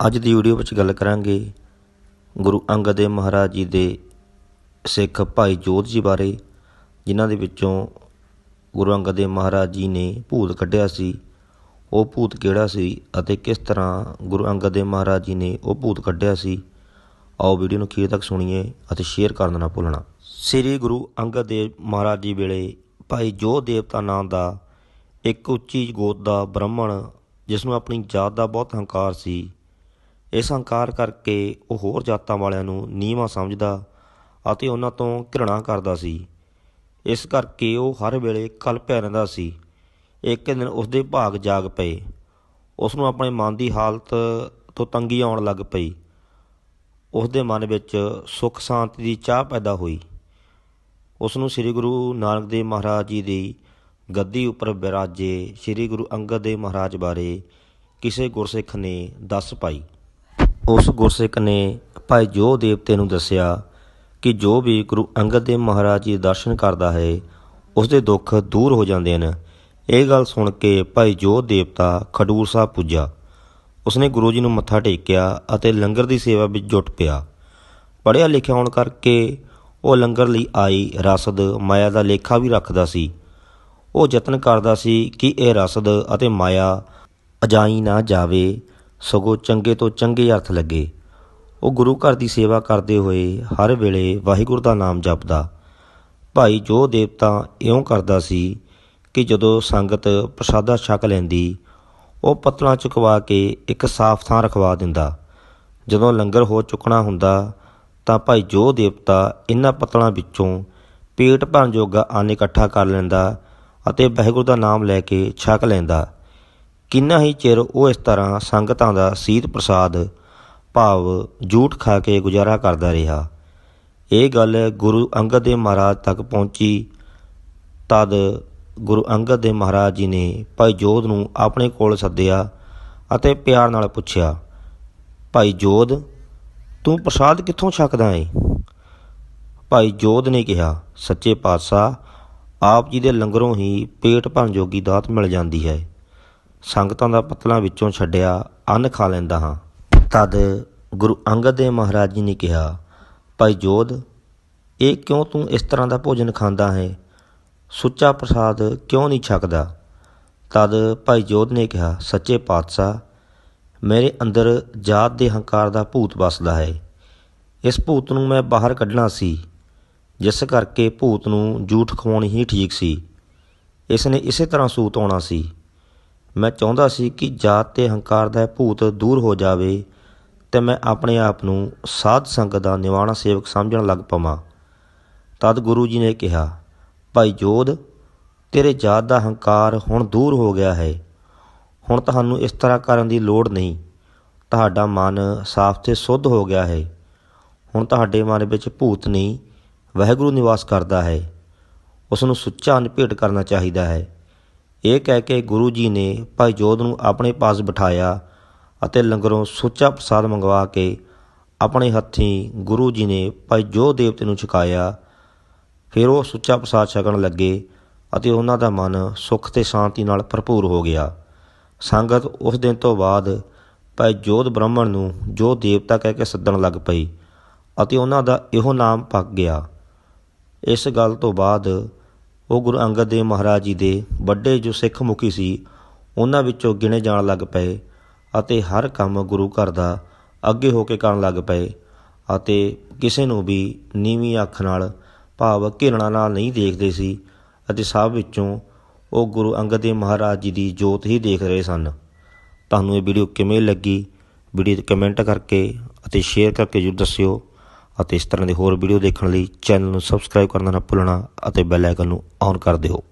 ਅੱਜ ਦੀ ਵੀਡੀਓ ਵਿੱਚ ਗੱਲ ਕਰਾਂਗੇ ਗੁਰੂ ਅੰਗਦ ਦੇਵ ਮਹਾਰਾਜ ਜੀ ਦੇ ਸਿੱਖ ਭਾਈ ਜੋਤ ਜੀ ਬਾਰੇ, ਜਿਨ੍ਹਾਂ ਦੇ ਵਿੱਚੋਂ ਗੁਰੂ ਅੰਗਦ ਦੇਵ ਮਹਾਰਾਜ ਜੀ ਨੇ ਭੂਤ ਕੱਢਿਆ ਸੀ, ਉਹ ਭੂਤ ਕਿਹੜਾ ਸੀ ਅਤੇ ਕਿਸ ਤਰ੍ਹਾਂ ਗੁਰੂ ਅੰਗਦ ਦੇਵ ਮਹਾਰਾਜ ਜੀ ਨੇ ਉਹ ਭੂਤ ਕੱਢਿਆ ਸੀ, ਆਓ ਵੀਡੀਓ ਨੂੰ ਅਖੀਰ ਤੱਕ ਸੁਣੀਏ ਅਤੇ ਸ਼ੇਅਰ ਕਰਨਾ ਨਾ ਭੁੱਲਣਾ। ਸ੍ਰੀ ਗੁਰੂ ਅੰਗਦ ਦੇਵ ਮਹਾਰਾਜ ਜੀ ਵੇਲੇ ਭਾਈ ਜੋਤ ਦੇਵਤਾ ਨਾਮ ਦਾ ਇੱਕ ਉੱਚੀ ਗੋਤ ਦਾ ਬ੍ਰਾਹਮਣ ਜਿਸ ਨੂੰ ਆਪਣੀ ਜਾਤ ਦਾ ਬਹੁਤ ਹੰਕਾਰ ਸੀ ਇਸ ਹੰਕਾਰ ਕਰਕੇ ਉਹ ਹੋਰ ਜਾਤਾਂ ਵਾਲਿਆਂ ਨੂੰ ਨੀਵਾਂ ਸਮਝਦਾ ਅਤੇ ਉਹਨਾਂ ਤੋਂ ਘਿਰਣਾ ਕਰਦਾ ਸੀ। ਇਸ ਕਰਕੇ ਉਹ ਹਰ ਵੇਲੇ ਕਲਪਿਆ ਰਹਿੰਦਾ ਸੀ। ਇੱਕ ਦਿਨ ਉਸਦੇ ਭਾਗ ਜਾਗ ਪਏ। ਉਸ ਨੂੰ ਆਪਣੇ ਮਨ ਦੀ ਹਾਲਤ ਤੋਂ ਤੰਗੀ ਆਉਣ ਲੱਗ ਪਈ। ਉਸ ਦੇ ਮਨ ਵਿੱਚ ਸੁੱਖ ਸ਼ਾਂਤੀ ਦੀ ਚਾਹ ਪੈਦਾ ਹੋਈ। ਉਸ ਨੂੰ ਸ੍ਰੀ ਗੁਰੂ ਨਾਨਕ ਦੇਵ ਮਹਾਰਾਜ ਜੀ ਦੀ ਗੱਦੀ ਉੱਪਰ ਬਿਰਾਜੇ ਸ੍ਰੀ ਗੁਰੂ ਅੰਗਦ ਦੇਵ ਮਹਾਰਾਜ ਬਾਰੇ ਕਿਸੇ ਗੁਰਸਿੱਖ ਨੇ ਦੱਸ ਪਾਈ। ਉਸ ਗੁਰਸਿੱਖ ਨੇ ਭਾਈ ਜੋ ਦੇਵਤੇ ਨੂੰ ਦੱਸਿਆ ਕਿ ਜੋ ਵੀ ਗੁਰੂ ਅੰਗਦ ਦੇਵ ਮਹਾਰਾਜ ਜੀ ਦਰਸ਼ਨ ਕਰਦਾ ਹੈ ਉਸ ਦੇ ਦੁੱਖ ਦੂਰ ਹੋ ਜਾਂਦੇ ਹਨ। ਇਹ ਗੱਲ ਸੁਣ ਕੇ ਭਾਈ ਜੋ ਦੇਵਤਾ ਖਡੂਰ ਸਾਹਿਬ ਪੁੱਜਾ। ਉਸਨੇ ਗੁਰੂ ਜੀ ਨੂੰ ਮੱਥਾ ਟੇਕਿਆ ਅਤੇ ਲੰਗਰ ਦੀ ਸੇਵਾ ਵਿੱਚ ਜੁਟ ਪਿਆ। ਪੜ੍ਹਿਆ ਲਿਖਿਆ ਹੋਣ ਕਰਕੇ ਉਹ ਲੰਗਰ ਲਈ ਆਈ ਰਸਦ, ਮਾਇਆ ਦਾ ਲੇਖਾ ਵੀ ਰੱਖਦਾ ਸੀ। ਉਹ ਯਤਨ ਕਰਦਾ ਸੀ ਕਿ ਇਹ ਰਸਦ ਅਤੇ ਮਾਇਆ ਅਜਾਈ ਨਾ ਜਾਵੇ। ਸਗੋਂ ਚੰਗੇ ਤੋਂ ਚੰਗੇ ਅਰਥ ਲੱਗੇ। ਉਹ ਗੁਰੂ ਘਰ ਦੀ ਸੇਵਾ ਕਰਦੇ ਹੋਏ ਹਰ ਵੇਲੇ ਵਾਹਿਗੁਰੂ ਦਾ ਨਾਮ ਜਪਦਾ। ਭਾਈ ਜੋ ਦੇਵਤਾ ਇਉਂ ਕਰਦਾ ਸੀ ਕਿ ਜਦੋਂ ਸੰਗਤ ਪ੍ਰਸਾਦਾ ਛਕ ਲੈਂਦੀ, ਉਹ ਪਤਲਾਂ ਚੁਕਵਾ ਕੇ ਇੱਕ ਸਾਫ਼ ਥਾਂ ਰਖਵਾ ਦਿੰਦਾ। ਜਦੋਂ ਲੰਗਰ ਹੋ ਚੁੱਕਣਾ ਹੁੰਦਾ, ਤਾਂ ਭਾਈ ਜੋ ਦੇਵਤਾ ਇਹਨਾਂ ਪਤਲਾਂ ਵਿੱਚੋਂ ਪੇਟ ਭਰਨ ਜੋਗਾ ਅੰਨ ਇਕੱਠਾ ਕਰ ਲੈਂਦਾ ਅਤੇ ਵਾਹਿਗੁਰੂ ਦਾ ਨਾਮ ਲੈ ਕੇ ਛਕ ਲੈਂਦਾ। ਕਿੰਨਾ ਹੀ ਚਿਰ ਉਹ ਇਸ ਤਰ੍ਹਾਂ ਸੰਗਤਾਂ ਦਾ ਸੀਤ ਪ੍ਰਸਾਦ, ਭਾਵ ਜੂਠ ਖਾ ਕੇ ਗੁਜ਼ਾਰਾ ਕਰਦਾ ਰਿਹਾ। ਇਹ ਗੱਲ ਗੁਰੂ ਅੰਗਦ ਦੇਵ ਮਹਾਰਾਜ ਤੱਕ ਪਹੁੰਚੀ। ਤਦ ਗੁਰੂ ਅੰਗਦ ਦੇਵ ਮਹਾਰਾਜ ਜੀ ਨੇ ਭਾਈ ਜੋਧ ਨੂੰ ਆਪਣੇ ਕੋਲ ਸੱਦਿਆ ਅਤੇ ਪਿਆਰ ਨਾਲ ਪੁੱਛਿਆ, ਭਾਈ ਜੋਧ, ਤੂੰ ਪ੍ਰਸਾਦ ਕਿੱਥੋਂ ਛਕਦਾ ਏ? ਭਾਈ ਜੋਧ ਨੇ ਕਿਹਾ, ਸੱਚੇ ਪਾਤਸ਼ਾਹ, ਆਪ ਜੀ ਦੇ ਲੰਗਰੋਂ ਹੀ ਪੇਟ ਭਰਨ ਜੋਗੀ ਦਾਤ ਮਿਲ ਜਾਂਦੀ ਹੈ। ਸੰਗਤਾਂ ਦਾ ਪਤਲਾਂ ਵਿੱਚੋਂ ਛੱਡਿਆ, ਅੰਨ ਖਾ ਲੈਂਦਾ ਹਾਂ। ਤਦ ਗੁਰੂ ਅੰਗਦ ਦੇਵ ਮਹਾਰਾਜ ਜੀ ਨੇ ਕਿਹਾ, ਭਾਈ ਜੋਧ, ਇਹ ਕਿਉਂ ਤੂੰ ਇਸ ਤਰ੍ਹਾਂ ਦਾ ਭੋਜਨ ਖਾਂਦਾ ਹੈ? ਸੁੱਚਾ ਪ੍ਰਸਾਦ ਕਿਉਂ ਨਹੀਂ ਛਕਦਾ? ਤਦ ਭਾਈ ਜੋਧ ਨੇ ਕਿਹਾ, ਸੱਚੇ ਪਾਤਸ਼ਾਹ, ਮੇਰੇ ਅੰਦਰ ਜਾਤ ਦੇ ਹੰਕਾਰ ਦਾ ਭੂਤ ਵੱਸਦਾ ਹੈ। ਇਸ ਭੂਤ ਨੂੰ ਮੈਂ ਬਾਹਰ ਕੱਢਣਾ ਸੀ, ਜਿਸ ਕਰਕੇ ਭੂਤ ਨੂੰ ਝੂਠ ਖਵਾਉਣੀ ਹੀ ਠੀਕ ਸੀ। ਇਸ ਨੇ ਇਸੇ ਤਰ੍ਹਾਂ ਸੂਤ ਆਉਣਾ ਸੀ। ਮੈਂ ਚਾਹੁੰਦਾ ਸੀ ਕਿ ਜਾਤ ਤੇ ਹੰਕਾਰ ਦਾ ਭੂਤ ਦੂਰ ਹੋ ਜਾਵੇ ਤੇ ਮੈਂ ਆਪਣੇ ਆਪ ਨੂੰ ਸਾਧ ਸੰਗਤ ਦਾ ਨਿਵਾਣਾ ਸੇਵਕ ਸਮਝਣ ਲੱਗ ਪਵਾਂ। ਤਦ ਗੁਰੂ ਜੀ ਨੇ ਕਿਹਾ, ਭਾਈ ਜੋਧ, ਤੇਰੇ ਜਾਤ ਦਾ ਹੰਕਾਰ ਹੁਣ ਦੂਰ ਹੋ ਗਿਆ ਹੈ। ਹੁਣ ਤੁਹਾਨੂੰ ਇਸ ਤਰ੍ਹਾਂ ਕਰਨ ਦੀ ਲੋੜ ਨਹੀਂ। ਤੁਹਾਡਾ ਮਨ ਸਾਫ਼ ਤੇ ਸੁੱਧ ਹੋ ਗਿਆ ਹੈ। ਹੁਣ ਤੁਹਾਡੇ ਮਨ ਵਿੱਚ ਭੂਤ ਨਹੀਂ, ਵਾਹਿਗੁਰੂ ਨਿਵਾਸ ਕਰਦਾ ਹੈ। ਉਸ ਨੂੰ ਸੁੱਚਾ ਅੰਨ ਭੇਟ ਕਰਨਾ ਚਾਹੀਦਾ ਹੈ। ਇਹ ਕਹਿ ਕੇ ਗੁਰੂ ਜੀ ਨੇ ਭਾਈ ਜੋਧ ਨੂੰ ਆਪਣੇ ਪਾਸ ਬਿਠਾਇਆ ਅਤੇ ਲੰਗਰੋਂ ਸੁੱਚਾ ਪ੍ਰਸਾਦ ਮੰਗਵਾ ਕੇ ਆਪਣੇ ਹੱਥੀਂ ਗੁਰੂ ਜੀ ਨੇ ਭਾਈ ਜੋਧ ਦੇਵਤੇ ਨੂੰ ਛਕਾਇਆ। ਫਿਰ ਉਹ ਸੁੱਚਾ ਪ੍ਰਸਾਦ ਛਕਣ ਲੱਗੇ ਅਤੇ ਉਹਨਾਂ ਦਾ ਮਨ ਸੁੱਖ ਤੇ ਸ਼ਾਂਤੀ ਨਾਲ ਭਰਪੂਰ ਹੋ ਗਿਆ। ਸੰਗਤ ਉਸ ਦਿਨ ਤੋਂ ਬਾਅਦ ਭਾਈ ਜੋਧ ਬ੍ਰਾਹਮਣ ਨੂੰ ਜੋ ਦੇਵਤਾ ਕਹਿ ਕੇ ਸੱਦਣ ਲੱਗ ਪਈ ਅਤੇ ਉਹਨਾਂ ਦਾ ਇਹੋ ਨਾਮ ਪੱਕ ਗਿਆ। ਇਸ ਗੱਲ ਤੋਂ ਬਾਅਦ ਉਹ ਗੁਰੂ ਅੰਗਦ ਦੇਵ ਮਹਾਰਾਜ ਜੀ ਦੇ ਵੱਡੇ ਜੋ ਸਿੱਖ ਮੁਖੀ ਸੀ, ਉਹਨਾਂ ਵਿੱਚੋਂ ਗਿਣੇ ਜਾਣ ਲੱਗ ਪਏ ਅਤੇ ਹਰ ਕੰਮ ਗੁਰੂ ਘਰ ਦਾ ਅੱਗੇ ਹੋ ਕੇ ਕਰਨ ਲੱਗ ਪਏ ਅਤੇ ਕਿਸੇ ਨੂੰ ਵੀ ਨੀਵੀਂ ਅੱਖ ਨਾਲ ਭਾਵ ਘਿਰਣਾ ਨਾਲ ਨਹੀਂ ਦੇਖਦੇ ਸੀ ਅਤੇ ਸਭ ਵਿੱਚੋਂ ਉਹ ਗੁਰੂ ਅੰਗਦ ਦੇਵ ਮਹਾਰਾਜ ਜੀ ਦੀ ਜੋਤ ਹੀ ਦੇਖ ਰਹੇ ਸਨ। ਤੁਹਾਨੂੰ ਇਹ ਵੀਡੀਓ ਕਿਵੇਂ ਲੱਗੀ? ਵੀਡੀਓ ਤੇ ਕਮੈਂਟ ਕਰਕੇ ਅਤੇ ਸ਼ੇਅਰ ਕਰਕੇ ਜਰੂਰ ਦੱਸਿਓ। ਅਤੇ ਇਸ ਤਰ੍ਹਾਂ ਦੇ ਹੋਰ ਵੀਡੀਓ ਦੇਖਣ ਲਈ ਚੈਨਲ ਨੂੰ ਸਬਸਕ੍ਰਾਈਬ ਕਰਨਾ ਨਾ ਭੁੱਲਣਾ ਅਤੇ ਬੈਲ ਆਈਕਨ ਨੂੰ ਔਨ ਕਰ ਦਿਓ।